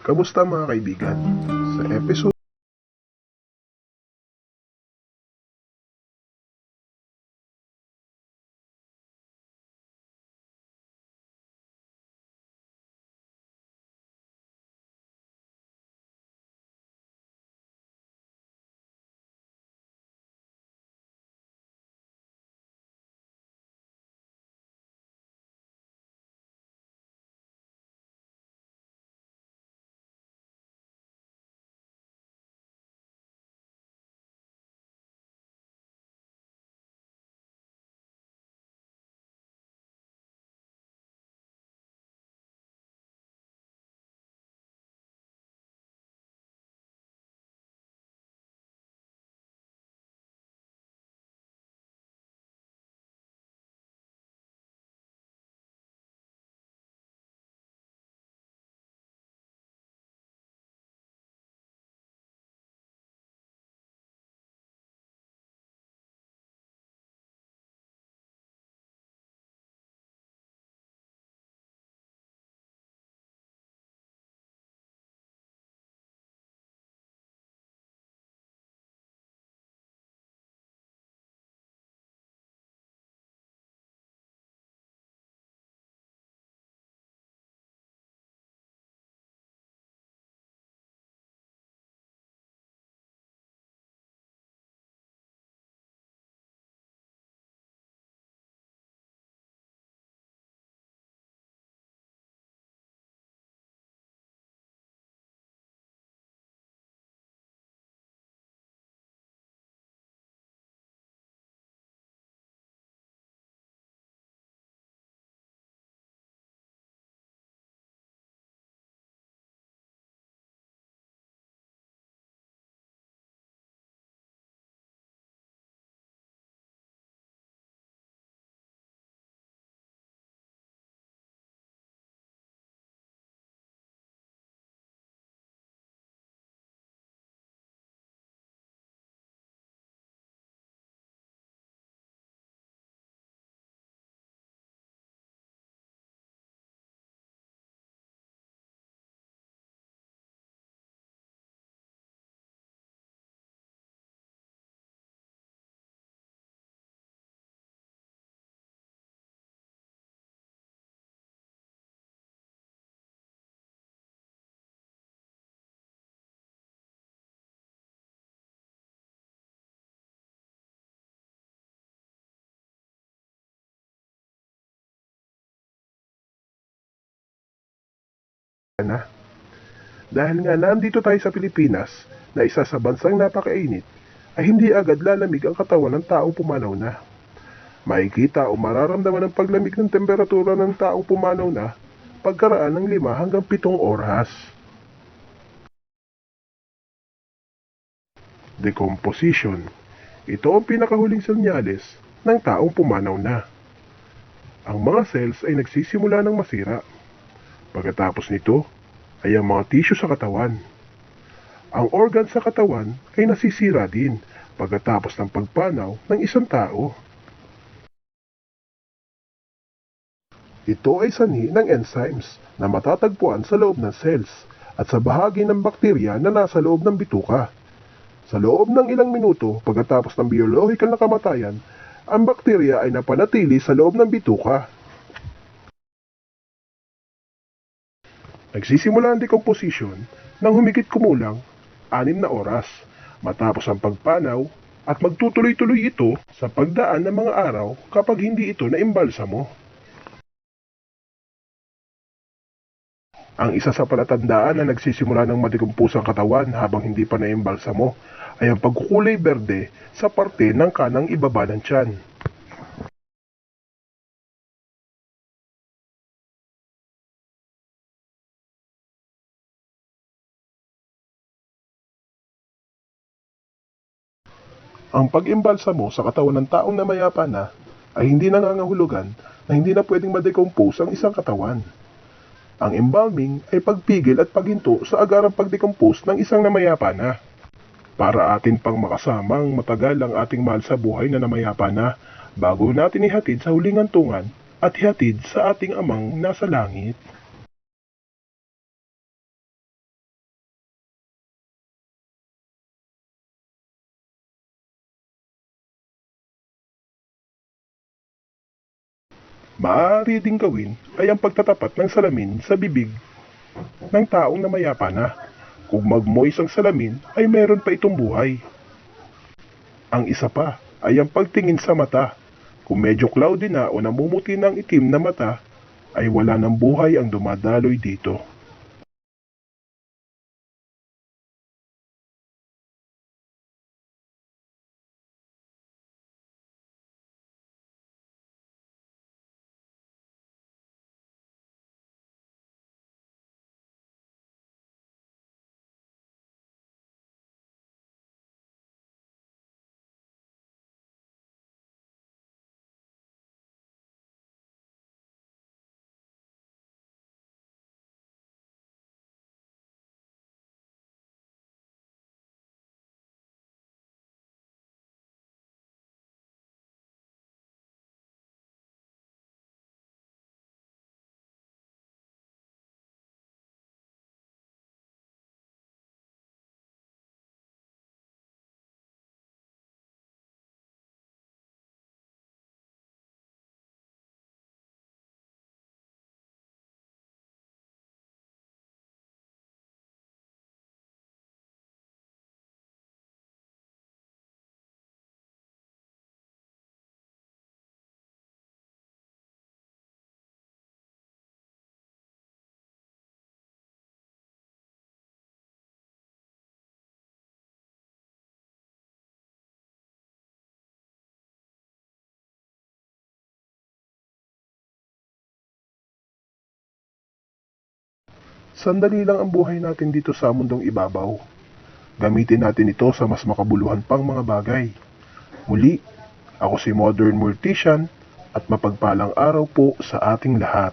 Kamusta mga kaibigan? Sa episode na. Dahil nga nandito tayo sa Pilipinas na isa sa bansang napakainit, ay hindi agad lalamig ang katawan ng taong pumanaw na. Makikita o mararamdaman ang paglamig ng temperatura ng taong pumanaw na pagkaraan ng lima hanggang pitong oras. Decomposition. Ito ang pinakahuling senyales ng taong pumanaw na. Ang mga cells ay nagsisimula ng masira. Pagkatapos nito ay ang mga tissue sa katawan. Ang organ sa katawan ay nasisira din pagkatapos ng pagpanaw ng isang tao. Ito ay sanhi ng enzymes na matatagpuan sa loob ng cells at sa bahagi ng bakterya na nasa loob ng bituka. Sa loob ng ilang minuto pagkatapos ng biological na kamatayan, ang bakterya ay napanatili sa loob ng bituka. Nagsisimula ang decomposition ng humigit kumulang anim na oras matapos ang pagpanaw at magtutuloy-tuloy ito sa pagdaan ng mga araw kapag hindi ito naimbalsa mo. Ang isa sa palatandaan na nagsisimula ng madikumpus ang katawan habang hindi pa naimbalsa mo ay ang pagkukulay berde sa parte ng kanang ibaba ng tiyan. Ang pag-imbalsa mo sa katawan ng taong namayapa na ay hindi nangangahulugan na hindi na pwedeng ma-decompose ang isang katawan. Ang embalming ay pagpigil at paghinto sa agarang pag-decompose ng isang namayapa na. Para atin pang makasamang matagal ang ating mahal sa buhay na namayapa na bago natin ihatid sa huling hantungan at ihatid sa ating amang nasa langit. Maaari ding gawin ay ang pagtatapat ng salamin sa bibig ng taong namayapa na. Kung magmoist ang salamin ay meron pa itong buhay. Ang isa pa ay ang pagtingin sa mata. Kung medyo cloudy na o namumuti ng itim na mata, ay wala ng buhay ang dumadaloy dito. Sandali lang ang buhay natin dito sa mundong ibabaw. Gamitin natin ito sa mas makabuluhan pang mga bagay. Muli, ako si Modern Mortician at mapagpalang araw po sa ating lahat.